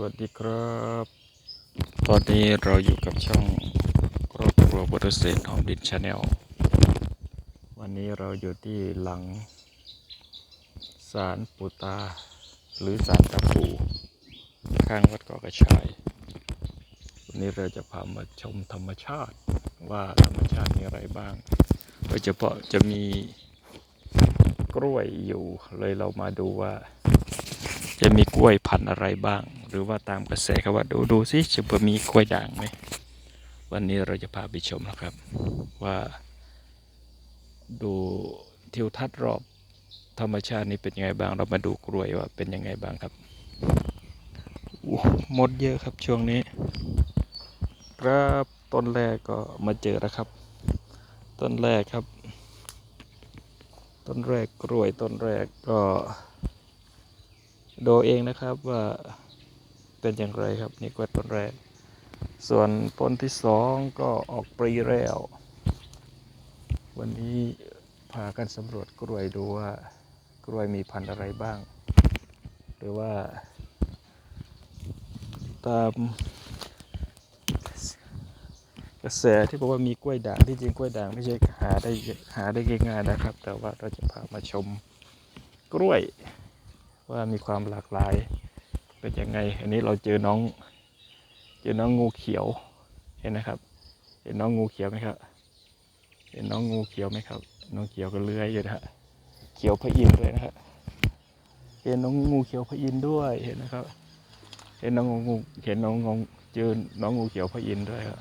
วัสดีครับ ตอนนี้เราอยู่กับช่องครอบครัวบริเศษหอมดินชาแนล วันนี้เราอยู่ที่หลังศาลปูตา หรือศาลตาปูข้างวัดเกาะกระชาย วันนี้เราจะพามาชมธรรมชาติว่าธรรมชาติมีอะไรบ้าง โดยเฉพาะจะมีกล้วยอยู่เลยเรามาดูว่า จะมีกล้วยพันธุ์อะไรบ้าง หรือว่าตามกระแสเขาว่าดูดูสิจะมีกล้วยด่างไหมวันนี้เราจะพาไปชมนะครับ ว่า ดูทิวทัศน์รอบธรรมชาตินี้เป็นยังไงบ้าง เรามาดูกล้วยว่าเป็นยังไงบ้างครับหมดเยอะครับช่วงนี้ ครับต้นแรกก็มาเจอแล้วครับ ต้นแรกครับ ต้นแรกกล้วยต้นแรกก็ ดูเองนะครับว่าเป็นอย่างไรครับนี่กล้วยต้นแรก ส่วนต้นที่สองก็ออกปรีแล้ว วันนี้พากันสำรวจกล้วยดูว่ากล้วยมีพันธุ์อะไรบ้าง หรือว่า ตามกระแสที่บอกว่ามีกล้วยด่างที่จริงกล้วยด่างไม่ใช่หาได้หาได้ง่ายๆนะครับ แต่ว่าเราจะพามาชมกล้วย ว่ามีความหลากหลายเป็นยังไง อันนี้เราเจอน้อง เจอน้องงูเขียวเห็นนะครับ เห็นน้องงูเขียวไหมครับ เห็นน้องงูเขียวไหมครับ น้องเขียวก็เลื้อยอยู่นะฮะเขียวพระอินทร์เลยนะฮะเห็นน้องงูเขียวพระอินทร์ด้วยเห็นนะครับ เห็นน้องงูเห็นน้องงูเจอน้องงูเขียวพระอินทร์ด้วยครับ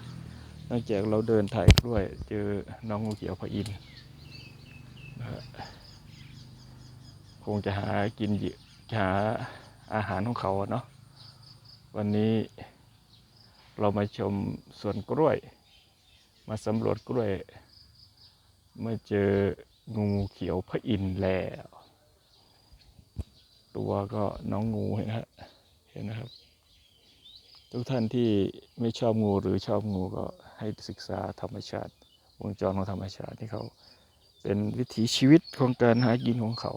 นอกจากเราเดินถ่ายกล้วย เจอน้องงูเขียวพระอินทร์นะฮะคงจะหากินเยื่อ หาอาหารของเขาเนาะวันนี้เรามาชมสวนกล้วย มาสำรวจกล้วย เมื่อเจองูเขียวพระอินทร์แล้ว ตัวก็น้องงูเห็นฮะเห็นนะครับ ทุกท่านที่ไม่ชอบงูหรือชอบงูก็ให้ศึกษาธรรมชาติวงจรของธรรมชาติที่เขา เป็นวิถีชีวิตของการหากินของเขา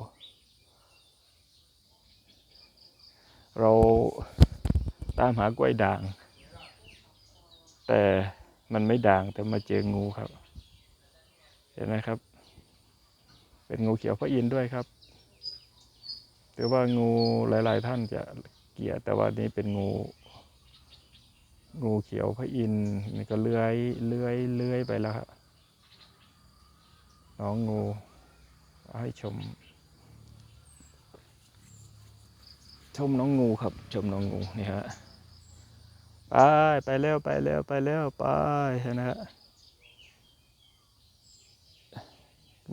เราตามหากล้วยด่าง แต่มันไม่ด่างแต่มาเจองูครับ เห็นไหมครับ เป็นงูเขียวพระอินทร์ด้วยครับหรือว่างูหลาย ๆ ท่านจะเกลียดแต่ว่านี้เป็นงู งูเขียวพระอินทร์นี่ก็เลื้อยเลื้อยเลื้อยไปแล้วครับน้องงูให้ชม ชมน้องงูครับ ชมน้องงูนี่ฮะไปไปแล้วไปแล้วไปแล้วไปนะฮะ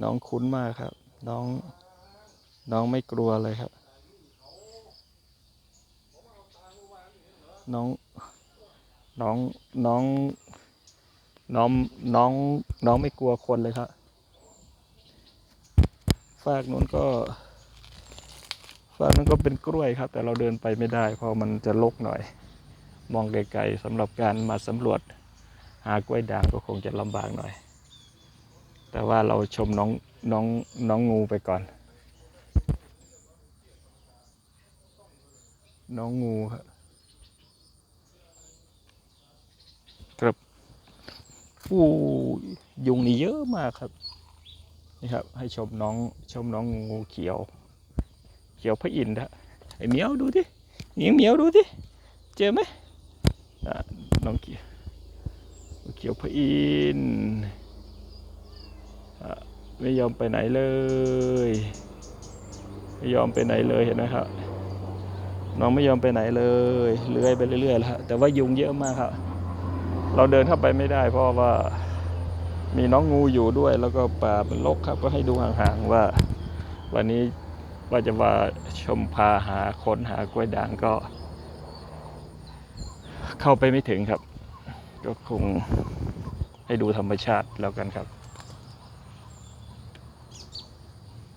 น้องคุ้นมากครับ น้องน้องไม่กลัวเลยครับ น้องน้องน้องน้องน้องน้องไม่กลัวคนเลยครับฝากนู้นก็ ฝั่งนั้นก็เป็นกล้วยครับ แต่เราเดินไปไม่ได้ เพราะมันจะลกหน่อย มองไกลๆสำหรับการมาสำรวจ หากล้วยด่างก็คงจะลำบากหน่อย แต่ว่าเราชมน้องน้องน้องงูไปก่อน น้องงูครับครับอู้ยุงนี่เยอะมากครับนี่ครับ ให้ชมน้องชมน้องงูเขียว เขียวพระอินทร์นะไอ้เหมียวดูดิเหมียวเหมียวดูดิเจอไหมน้องเขียวเขียวพระอินทร์ไม่ยอมไปไหนเลย ไม่ยอมไปไหนเลยเห็นไหมครับน้องไม่ยอมไปไหนเลยเลื้อยไปเรื่อยๆแล้วแต่ว่ายุงเยอะมากครับเราเดินเข้าไปไม่ได้ เพราะว่ามีน้องงูอยู่ด้วยแล้วก็ป่าเป็นรกครับ ก็ให้ดูห่างๆว่า วันนี้ ว่าจะมาชมพาหาค้นหากล้วยด่างก็ เข้าไปไม่ถึงครับ ก็คงให้ดูธรรมชาติแล้วกันครับ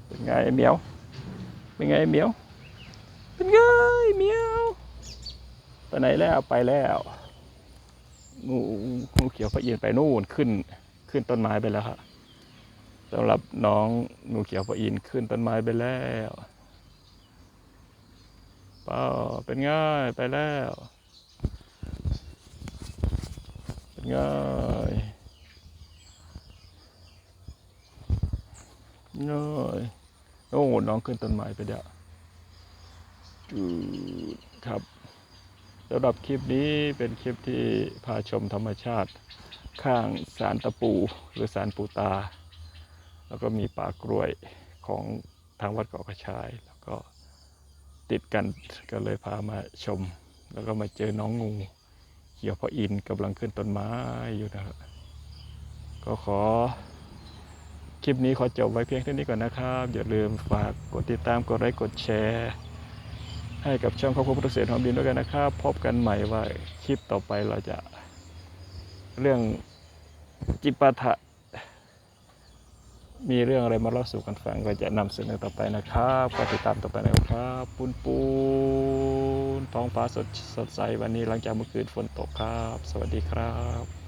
เป็นไงไอ้เหมียวเป็นไงไอ้เหมียว เป็นไงเหมียวไปไหนแล้วไปแล้วงูงูเขียวพระอินไปนู่นขึ้นขึ้นต้นไม้ไปแล้วครับ สำหรับน้องงูเขียวพระอินขึ้นต้นไม้ไปแล้วเป้าเป็นง่ายไปแล้ว เป็นง่ายง่ายโอ้น้องขึ้นต้นไม้ไปเดี๋ยวจูดครับสำหรับคลิปนี้เป็นคลิปที่พาชมธรรมชาติข้างสารตะปูหรือสารปูตา แล้วก็มีป่ากล้วยของทางวัดเกาะกระชาย แล้วก็ติดกันก็เลยพามาชม แล้วก็มาเจอน้องงูเขียวพระอินกำลังขึ้นต้นไม้อยู่นะครับก็ขอคลิปนี้ขอจบไว้เพียงเท่านี้ก่อนนะครับ อย่าลืมฝากกดติดตามกดไลค์กดแชร์ ให้กับช่องครอบครัวพุทธเสถียรหอมดินด้วยกันนะครับ พบกันใหม่ว่าคลิปต่อไปเราจะ เรื่องจิปาถะ มีเรื่องอะไรมาเล่าสู่กันฟังก็จะนำเสนอต่อไปนะครับก็ติดตามต่อไปนะครับปูนปูนท้องฟ้าสดสดใสวันนี้หลังจากเมื่อคืนฝนตกครับ สวัสดีครับ